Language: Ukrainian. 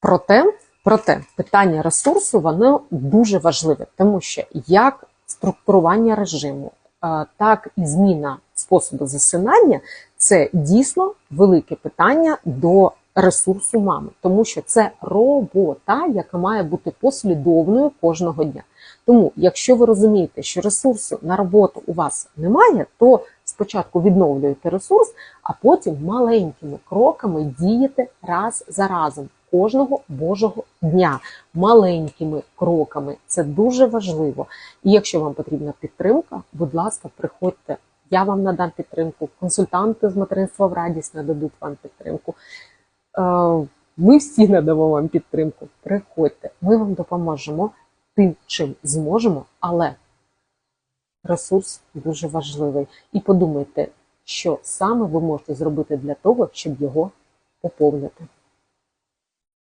Проте, проте питання ресурсу воно дуже важливе, тому що як структурування режиму, так і зміна способу засинання це дійсно велике питання до ресурсу мами, тому що це робота, яка має бути послідовною кожного дня. Тому, якщо ви розумієте, що ресурсу на роботу у вас немає, то спочатку відновлюєте ресурс, а потім маленькими кроками дієте раз за разом кожного божого дня. Маленькими кроками це дуже важливо. І якщо вам потрібна підтримка, будь ласка, приходьте. Я вам надам підтримку, консультанти з материнства в радість нададуть вам підтримку. Е, Ми всі надамо вам підтримку. Приходьте, ми вам допоможемо тим, чим зможемо, але ресурс дуже важливий. І подумайте, що саме ви можете зробити для того, щоб його поповнити.